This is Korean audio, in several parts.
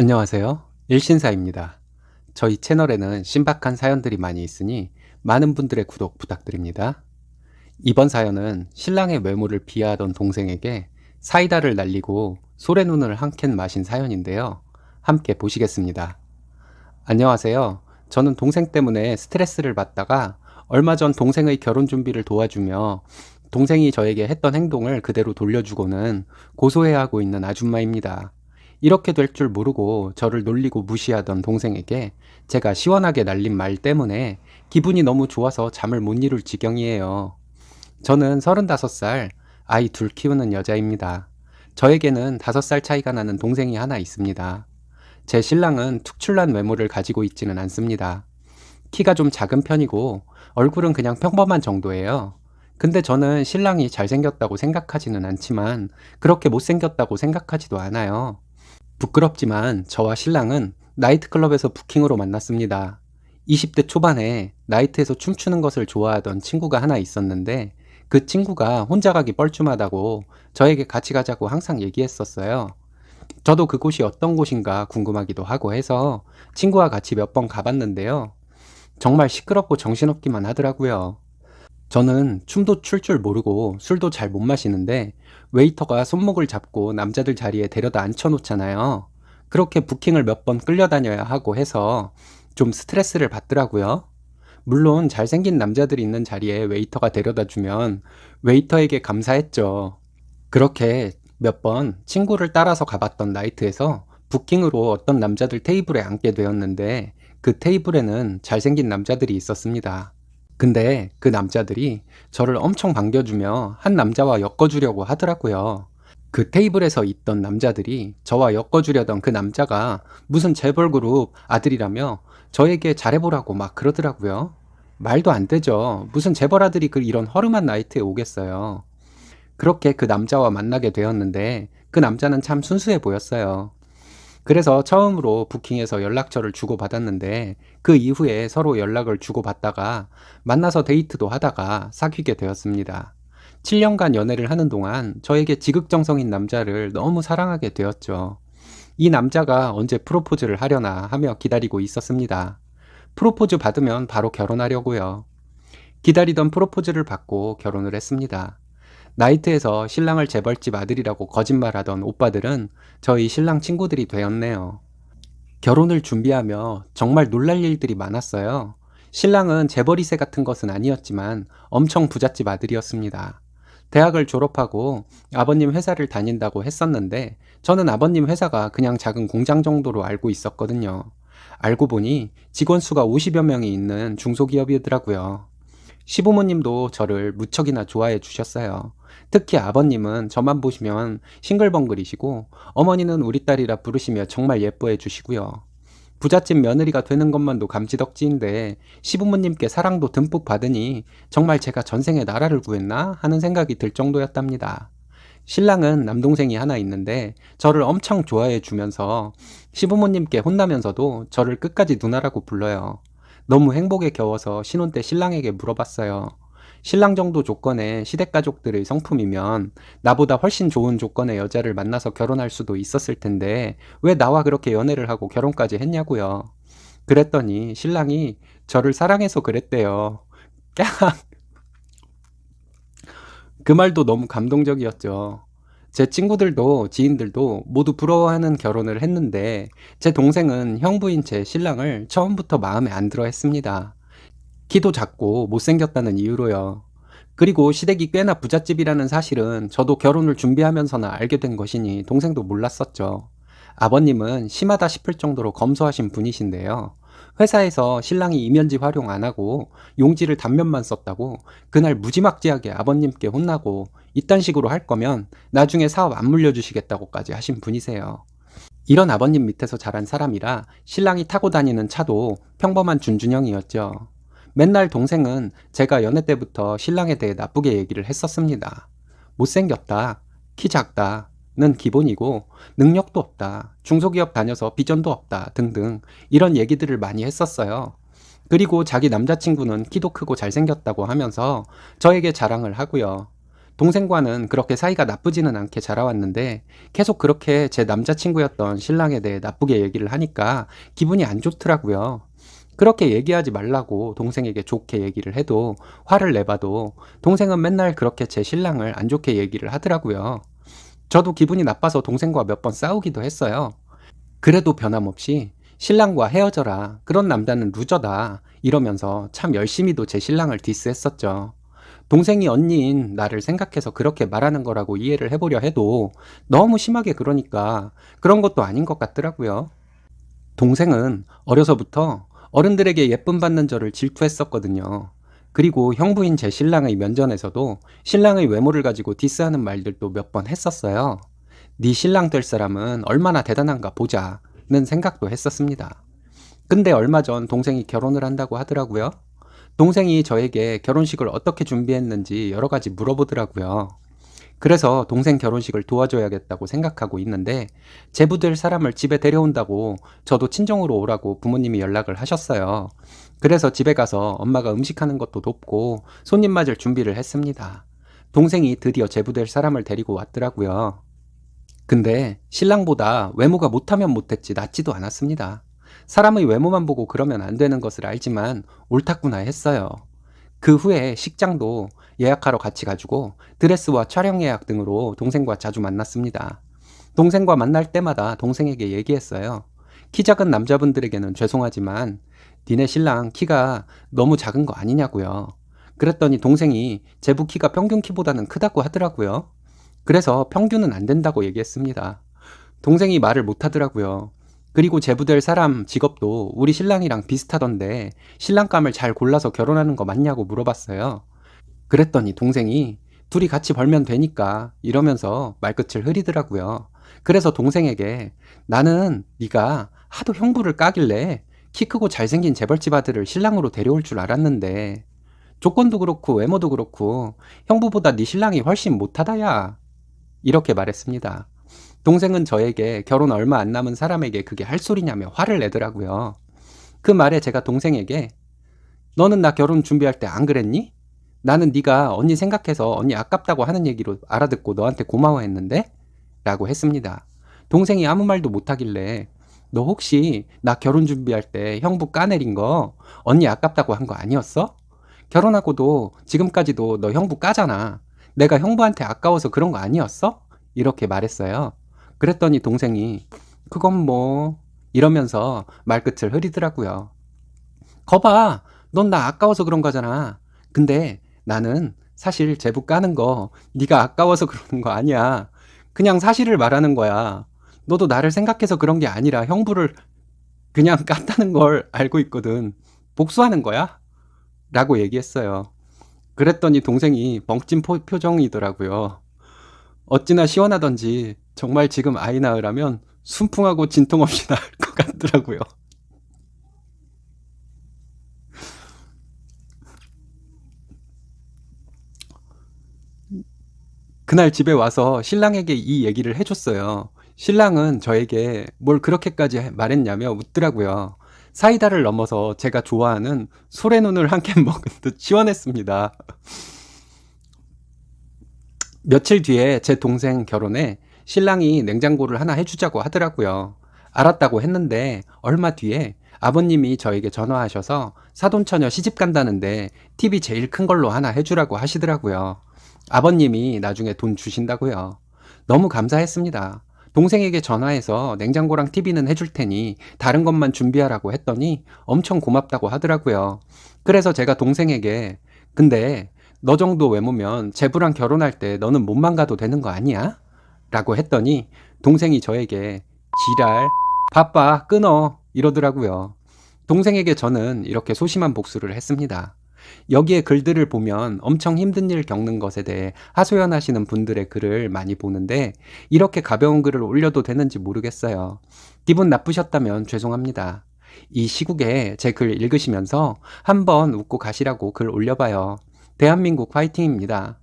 안녕하세요. 일신사입니다. 저희 채널에는 신박한 사연들이 많이 있으니 많은 분들의 구독 부탁드립니다. 이번 사연은 신랑의 외모를 비하하던 동생에게 사이다를 날리고 소래눈을 한 캔 마신 사연인데요. 함께 보시겠습니다. 안녕하세요. 저는 동생 때문에 스트레스를 받다가 얼마 전 동생의 결혼 준비를 도와주며 동생이 저에게 했던 행동을 그대로 돌려주고는 고소해야 하고 있는 아줌마입니다. 이렇게 될 줄 모르고 저를 놀리고 무시하던 동생에게 제가 시원하게 날린 말 때문에 기분이 너무 좋아서 잠을 못 이룰 지경이에요. 저는 35살, 아이 둘 키우는 여자입니다. 저에게는 5살 차이가 나는 동생이 하나 있습니다. 제 신랑은 특출난 외모를 가지고 있지는 않습니다. 키가 좀 작은 편이고 얼굴은 그냥 평범한 정도예요. 근데 저는 신랑이 잘생겼다고 생각하지는 않지만 그렇게 못생겼다고 생각하지도 않아요. 부끄럽지만 저와 신랑은 나이트클럽에서 부킹으로 만났습니다. 20대 초반에 나이트에서 춤추는 것을 좋아하던 친구가 하나 있었는데 그 친구가 혼자 가기 뻘쭘하다고 저에게 같이 가자고 항상 얘기했었어요. 저도 그곳이 어떤 곳인가 궁금하기도 하고 해서 친구와 같이 몇 번 가봤는데요. 정말 시끄럽고 정신없기만 하더라고요. 저는 춤도 출 줄 모르고 술도 잘 못 마시는데 웨이터가 손목을 잡고 남자들 자리에 데려다 앉혀놓잖아요. 그렇게 부킹을 몇 번 끌려다녀야 하고 해서 좀 스트레스를 받더라고요. 물론 잘생긴 남자들이 있는 자리에 웨이터가 데려다 주면 웨이터에게 감사했죠. 그렇게 몇 번 친구를 따라서 가봤던 나이트에서 부킹으로 어떤 남자들 테이블에 앉게 되었는데 그 테이블에는 잘생긴 남자들이 있었습니다. 근데 그 남자들이 저를 엄청 반겨주며 한 남자와 엮어주려고 하더라고요. 그 테이블에서 있던 남자들이 저와 엮어주려던 그 남자가 무슨 재벌 그룹 아들이라며 저에게 잘해보라고 막 그러더라고요. 말도 안 되죠. 무슨 재벌 아들이 그 이런 허름한 나이트에 오겠어요. 그렇게 그 남자와 만나게 되었는데 그 남자는 참 순수해 보였어요. 그래서 처음으로 부킹에서 연락처를 주고받았는데 그 이후에 서로 연락을 주고받다가 만나서 데이트도 하다가 사귀게 되었습니다. 7년간 연애를 하는 동안 저에게 지극정성인 남자를 너무 사랑하게 되었죠. 이 남자가 언제 프로포즈를 하려나 하며 기다리고 있었습니다. 프로포즈 받으면 바로 결혼하려고요. 기다리던 프로포즈를 받고 결혼을 했습니다. 나이트에서 신랑을 재벌집 아들이라고 거짓말하던 오빠들은 저희 신랑 친구들이 되었네요. 결혼을 준비하며 정말 놀랄 일들이 많았어요. 신랑은 재벌 2세 같은 것은 아니었지만 엄청 부잣집 아들이었습니다. 대학을 졸업하고 아버님 회사를 다닌다고 했었는데 저는 아버님 회사가 그냥 작은 공장 정도로 알고 있었거든요. 알고 보니 직원 수가 50여 명이 있는 중소기업이더라고요. 시부모님도 저를 무척이나 좋아해 주셨어요. 특히 아버님은 저만 보시면 싱글벙글이시고 어머니는 우리 딸이라 부르시며 정말 예뻐해 주시고요. 부잣집 며느리가 되는 것만도 감지덕지인데 시부모님께 사랑도 듬뿍 받으니 정말 제가 전생에 나라를 구했나 하는 생각이 들 정도였답니다. 신랑은 남동생이 하나 있는데 저를 엄청 좋아해 주면서 시부모님께 혼나면서도 저를 끝까지 누나라고 불러요. 너무 행복에 겨워서 신혼 때 신랑에게 물어봤어요. 신랑 정도 조건의 시댁가족들의 성품이면 나보다 훨씬 좋은 조건의 여자를 만나서 결혼할 수도 있었을 텐데 왜 나와 그렇게 연애를 하고 결혼까지 했냐고요. 그랬더니 신랑이 저를 사랑해서 그랬대요. 깍! 그 말도 너무 감동적이었죠. 제 친구들도 지인들도 모두 부러워하는 결혼을 했는데 제 동생은 형부인 제 신랑을 처음부터 마음에 안 들어 했습니다. 키도 작고 못생겼다는 이유로요. 그리고 시댁이 꽤나 부잣집이라는 사실은 저도 결혼을 준비하면서나 알게 된 것이니 동생도 몰랐었죠. 아버님은 심하다 싶을 정도로 검소하신 분이신데요. 회사에서 신랑이 이면지 활용 안 하고 용지를 단면만 썼다고 그날 무지막지하게 아버님께 혼나고 이딴 식으로 할 거면 나중에 사업 안 물려주시겠다고까지 하신 분이세요. 이런 아버님 밑에서 자란 사람이라 신랑이 타고 다니는 차도 평범한 준준형이었죠. 맨날 동생은 제가 연애 때부터 신랑에 대해 나쁘게 얘기를 했었습니다. 못생겼다, 키 작다 는 기본이고 능력도 없다, 중소기업 다녀서 비전도 없다 등등 이런 얘기들을 많이 했었어요. 그리고 자기 남자친구는 키도 크고 잘생겼다고 하면서 저에게 자랑을 하고요. 동생과는 그렇게 사이가 나쁘지는 않게 자라왔는데 계속 그렇게 제 남자친구였던 신랑에 대해 나쁘게 얘기를 하니까 기분이 안 좋더라고요. 그렇게 얘기하지 말라고 동생에게 좋게 얘기를 해도 화를 내봐도 동생은 맨날 그렇게 제 신랑을 안 좋게 얘기를 하더라고요. 저도 기분이 나빠서 동생과 몇 번 싸우기도 했어요. 그래도 변함없이 신랑과 헤어져라. 그런 남자는 루저다. 이러면서 참 열심히도 제 신랑을 디스했었죠. 동생이 언니인 나를 생각해서 그렇게 말하는 거라고 이해를 해보려 해도 너무 심하게 그러니까 그런 것도 아닌 것 같더라고요. 동생은 어려서부터 어른들에게 예쁨 받는 저를 질투했었거든요. 그리고 형부인 제 신랑의 면전에서도 신랑의 외모를 가지고 디스하는 말들도 몇 번 했었어요. 네 신랑 될 사람은 얼마나 대단한가 보자는 생각도 했었습니다. 근데 얼마 전 동생이 결혼을 한다고 하더라고요. 동생이 저에게 결혼식을 어떻게 준비했는지 여러 가지 물어보더라고요. 그래서 동생 결혼식을 도와줘야겠다고 생각하고 있는데 제부될 사람을 집에 데려온다고 저도 친정으로 오라고 부모님이 연락을 하셨어요. 그래서 집에 가서 엄마가 음식하는 것도 돕고 손님 맞을 준비를 했습니다. 동생이 드디어 제부될 사람을 데리고 왔더라고요. 근데 신랑보다 외모가 못하면 못했지 낫지도 않았습니다. 사람의 외모만 보고 그러면 안 되는 것을 알지만 옳았구나 했어요. 그 후에 식장도 예약하러 같이 가지고 드레스와 촬영 예약 등으로 동생과 자주 만났습니다. 동생과 만날 때마다 동생에게 얘기했어요. 키 작은 남자분들에게는 죄송하지만 니네 신랑 키가 너무 작은 거 아니냐고요. 그랬더니 동생이 제부 키가 평균 키보다는 크다고 하더라고요. 그래서 평균은 안 된다고 얘기했습니다. 동생이 말을 못 하더라고요. 그리고 제부될 사람 직업도 우리 신랑이랑 비슷하던데 신랑감을 잘 골라서 결혼하는 거 맞냐고 물어봤어요. 그랬더니 동생이 둘이 같이 벌면 되니까 이러면서 말끝을 흐리더라고요. 그래서 동생에게 나는 네가 하도 형부를 까길래 키 크고 잘생긴 재벌집 아들을 신랑으로 데려올 줄 알았는데 조건도 그렇고 외모도 그렇고 형부보다 네 신랑이 훨씬 못하다야. 이렇게 말했습니다. 동생은 저에게 결혼 얼마 안 남은 사람에게 그게 할 소리냐며 화를 내더라고요. 그 말에 제가 동생에게 너는 나 결혼 준비할 때 안 그랬니? 나는 네가 언니 생각해서 언니 아깝다고 하는 얘기로 알아듣고 너한테 고마워했는데? 라고 했습니다. 동생이 아무 말도 못하길래 너 혹시 나 결혼 준비할 때 형부 까내린 거 언니 아깝다고 한 거 아니었어? 결혼하고도 지금까지도 너 형부 까잖아. 내가 형부한테 아까워서 그런 거 아니었어? 이렇게 말했어요. 그랬더니 동생이 그건 뭐 이러면서 말끝을 흐리더라고요. 거봐, 넌 나 아까워서 그런 거잖아. 근데 나는 사실 제부 까는 거 네가 아까워서 그러는 거 아니야. 그냥 사실을 말하는 거야. 너도 나를 생각해서 그런 게 아니라 형부를 그냥 깠다는 걸 알고 있거든. 복수하는 거야? 라고 얘기했어요. 그랬더니 동생이 포- 표정이더라고요. 어찌나 시원하던지 정말 지금 아이 낳으라면 순풍하고 진통 없이 낳을 것 같더라고요. 그날 집에 와서 신랑에게 이 얘기를 해줬어요. 신랑은 저에게 뭘 그렇게까지 말했냐며 웃더라고요. 사이다를 넘어서 제가 좋아하는 소래눈을 한 캔 먹은 듯 시원했습니다. 며칠 뒤에 제 동생 결혼에 신랑이 냉장고를 하나 해주자고 하더라고요. 알았다고 했는데 얼마 뒤에 아버님이 저에게 전화하셔서 사돈처녀 시집 간다는데 TV 제일 큰 걸로 하나 해주라고 하시더라고요. 아버님이 나중에 돈 주신다고요. 너무 감사했습니다. 동생에게 전화해서 냉장고랑 TV는 해줄 테니 다른 것만 준비하라고 했더니 엄청 고맙다고 하더라고요. 그래서 제가 동생에게 근데 너 정도 외모면 제부랑 결혼할 때 너는 몸만 가도 되는 거 아니야? 라고 했더니 동생이 저에게 지랄, 바빠, 끊어 이러더라고요. 동생에게 저는 이렇게 소심한 복수를 했습니다. 여기에 글들을 보면 엄청 힘든 일 겪는 것에 대해 하소연하시는 분들의 글을 많이 보는데 이렇게 가벼운 글을 올려도 되는지 모르겠어요. 기분 나쁘셨다면 죄송합니다. 이 시국에 제 글 읽으시면서 한번 웃고 가시라고 글 올려봐요. 대한민국 화이팅입니다.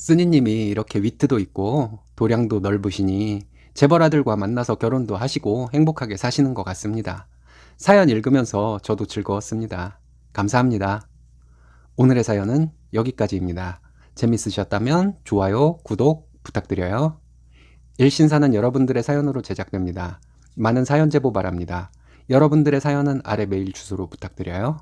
쓰니님이 이렇게 위트도 있고 도량도 넓으시니 재벌 아들과 만나서 결혼도 하시고 행복하게 사시는 것 같습니다. 사연 읽으면서 저도 즐거웠습니다. 감사합니다. 오늘의 사연은 여기까지입니다. 재밌으셨다면 좋아요, 구독 부탁드려요. 일신사는 여러분들의 사연으로 제작됩니다. 많은 사연 제보 바랍니다. 여러분들의 사연은 아래 메일 주소로 부탁드려요.